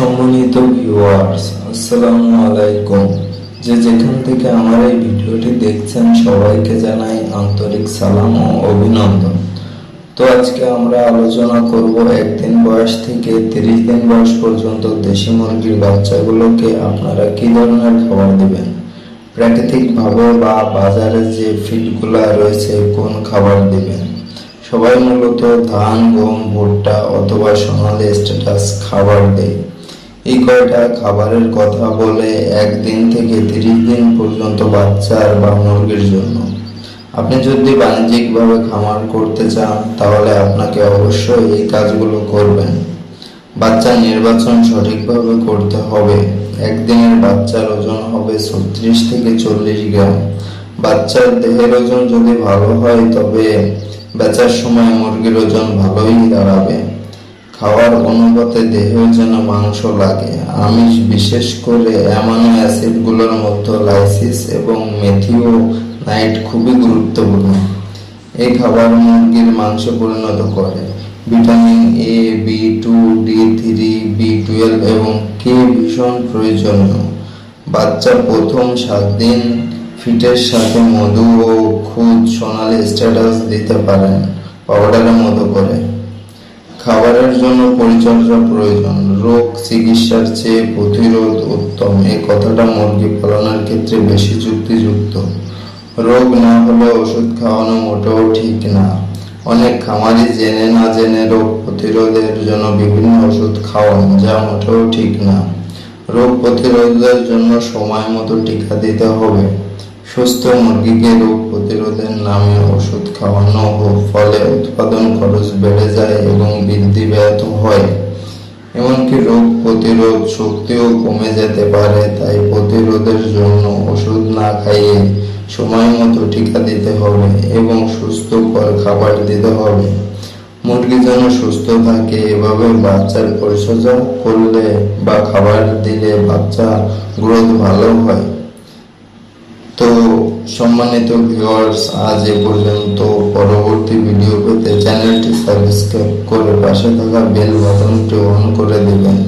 সম্মানিত ভিউয়ার্স আসসালামু আলাইকুম। যে যেখান থেকে আমার এই ভিডিওটি দেখছেন, সবাইকে জানাই আন্তরিক সালাম ও অভিনন্দন। তো আজকে আমরা আলোচনা করব একদিন বয়স থেকে তিরিশ দিন বয়স পর্যন্ত দেশি মুরগির বাচ্চাগুলোকে আপনারা কী ধরনের খাবার দেবেন? প্রাকৃতিকভাবে বা বাজারে যে ফিডগুলা রয়েছে, কোন খাবার দেবেন? সবাই মূলত ধান, গম, ভুট্টা অথবা সোনালি স্ট্যাটাস খাবার দেয়। এই কয়টা খাবারের কথা বলে একদিন থেকে তিরিশ দিন পর্যন্ত বাচ্চার বা মুরগির জন্য। আপনি যদি বাণিজ্যিকভাবে খামার করতে চান, তাহলে আপনাকে অবশ্যই এই কাজগুলো করবেন। বাচ্চার নির্বাচন সঠিকভাবে করতে হবে। একদিনের বাচ্চার ওজন হবে ছত্রিশ থেকে চল্লিশ গ্রাম। বাচ্চার দেহের ওজন যদি ভালো হয়, তবে বেচার সময় মুরগির ওজন ভালোই দাঁড়াবে। খাওয়ার অনুপাতে দেহেও যেন মাংস লাগে। আমিষ বিশেষ করে অ্যামাইনো অ্যাসিডগুলোর মধ্যে লাইসিস এবং মেথিও নাইট খুবই গুরুত্বপূর্ণ। এই খাবার মুরগির মাংস পরিণত করে। Vitamin A B two D three B twelve এবং কে ভীষণ প্রয়োজনীয়। বাচ্চা প্রথম সাত দিন ফিটের সাথে মধু ও খুদ সোনালি স্ট্যাটাস দিতে পারেন। পাউডারের মতো করে। খাবারের জন্য পরিচর্যা প্রয়োজন। রোগ, চিকিৎসার চেয়ে প্রতিরোধ উত্তম। এই কথাটা মুরগি পালনের ক্ষেত্রে বেশি যুক্তিযুক্ত। রোগ না হলে ওষুধ খাওয়ানো মোটেও ঠিক না। অনেক খামারি জেনে না জেনে রোগ প্রতিরোধের জন্য বিভিন্ন ওষুধ খাওয়ান, যা মোটেও ঠিক না। রোগ প্রতিরোধের জন্য সময় মতো টিকা দিতে হবে। সুস্থ মুরগিকে রোগ প্রতিরোধের নামে ওষুধ খাওয়ানো হোক ফলে উৎপাদন খরচ বেড়ে যায় এবং বৃদ্ধি ব্যাহত হয়। এমনকি রোগ প্রতিরোধ শক্তিও কমে যেতে পারে, তাই প্রতিরোধের জন্য ওষুধ না খাইয়ে সময় মতো টিকা দিতে হবে এবং সুস্থকর খাবার দিতে হবে। মুরগি যেন সুস্থ থাকে, এভাবে বাচ্চার পরিচর্যা করলে বা খাবার দিলে বাচ্চা গ্রোথ ভালো হয়। তো সম্মানিত ভিউয়ার্স আজ এ পর্যন্ত পরবর্তী ভিডিও পেতে চ্যানেলটি সাবস্ক্রাইব করে পাশে থাকা বেল বাটনটি অন করে দেবেন।